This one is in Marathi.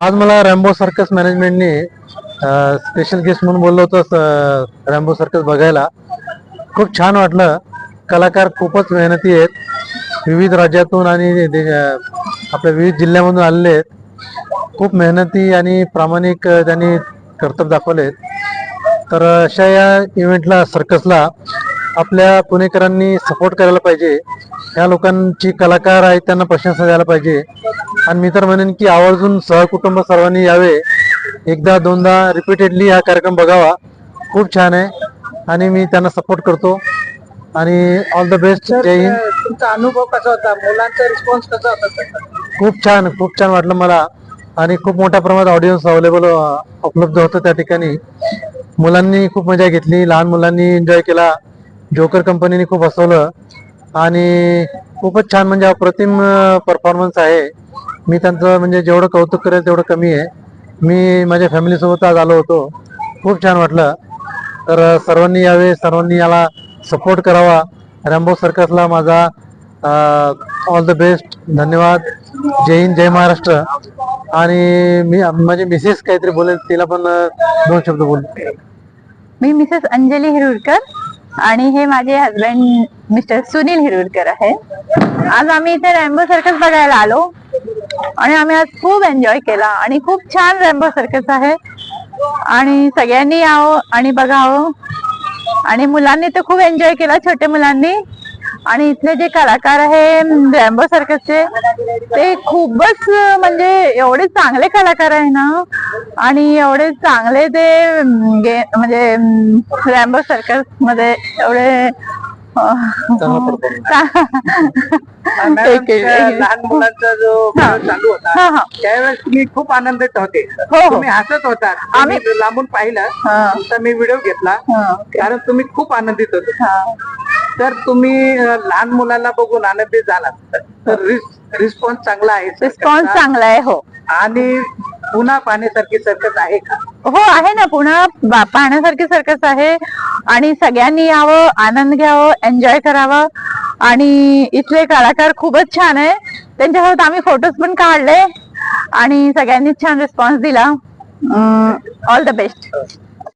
आज मला रॅम्बो सर्कस मॅनेजमेंटने स्पेशल गेस्ट म्हणून बोललो होतं रॅम्बो सर्कस बघायला. खूप छान वाटलं. कलाकार खूपच मेहनती आहेत. विविध राज्यातून आणि दे- आपल्या विविध जिल्ह्यामधून आलेले आहेत. खूप मेहनती आणि प्रामाणिक त्यांनी कर्तव्य दाखवले तर अशा या इव्हेंटला सर्कसला आपल्या पुणेकरांनी सपोर्ट करायला पाहिजे. या लोकांची कलाकार आहेत त्यांना प्रशंसा द्यायला पाहिजे. आणि मी तर म्हणेन की आवर्जून सहकुटुंब सर्वांनी यावे. एकदा दोनदा रिपीटेडली हा कार्यक्रम बघावा. खूप छान आहे. आणि मी त्यांना सपोर्ट करतो. आणि all the best Jai Hind. तुमचा अनुभव कसा होता? मुलांचा रिस्पॉन्स कसा होता खूप छान खूप छान वाटलं मला. आणि खूप मोठ्या प्रमाणात ऑडियन्स अवेलेबल उपलब्ध होतं त्या ठिकाणी. मुलांनी खूप मजा घेतली. लहान मुलांनी एन्जॉय केला. जोकर कंपनीने खूप हसवलं. आणि खूपच छान म्हणजे अप्रतिम परफॉर्मन्स आहे. मी त्यांचं म्हणजे जेवढं कौतुक करेल तेवढं कमी आहे. मी माझ्या फॅमिलीसोबत आज आलो होतो. खूप छान वाटलं. तर सर्वांनी यावे सर्वांनी याला सपोर्ट करावा. रॅम्बो सर्कसला माझा ऑल द बेस्ट धन्यवाद. जय हिंद जय महाराष्ट्र. आणि मी माझी मिसेस काहीतरी बोलेल तिला पण दोन शब्द बोल. मी मिसेस अंजली हिरुरकर आणि हे माझे हजबंड मिस्टर सुनील हिरुरकर आहे. आज आम्ही इथे रॅम्बो सर्कस बघायला आलो. आणि आम्ही आज खूप एन्जॉय केला आणि खूप छान रॅम्बो सर्कस आहे. आणि सगळ्यांनी यावं आणि बघावं. आणि मुलांनी तर खूप एन्जॉय केला छोट्या मुलांनी. आणि इथले जे कलाकार आहे रॅम्बो सर्कसचे ते खूपच म्हणजे एवढे चांगले कलाकार आहे ना आणि एवढे चांगले ते म्हणजे रॅम्बो सर्कसमध्ये एवढे लहान मुलांचा जो हा. खेळ चालू होता. त्यावेळेस तुम्ही खूप आनंदित होते हो, हो. तुम्ही हसत होता आम्ही- लांबून पाहिलं हा. तुमचा मी व्हिडिओ घेतला. कारण तुम्ही खूप आनंदित होते. तर तुम्ही लहान मुलांना बघून आनंदित झालात. तर रिस्पॉन्स चांगला आहे रिस्पॉन्स. चांगला आहे हो. आणि पुन्हा पाहण्यासारखी सर्कस आहे का? हो आहे ना. पुन्हा पाहण्यासारखी सर्कस आहे. आणि सगळ्यांनी यावं आनंद घ्यावं एन्जॉय करावं. आणि इथले कलाकार खूपच छान आहे. त्यांच्यासोबत आम्ही फोटोज पण काढले. आणि सगळ्यांनी छान रिस्पॉन्स दिला. All the best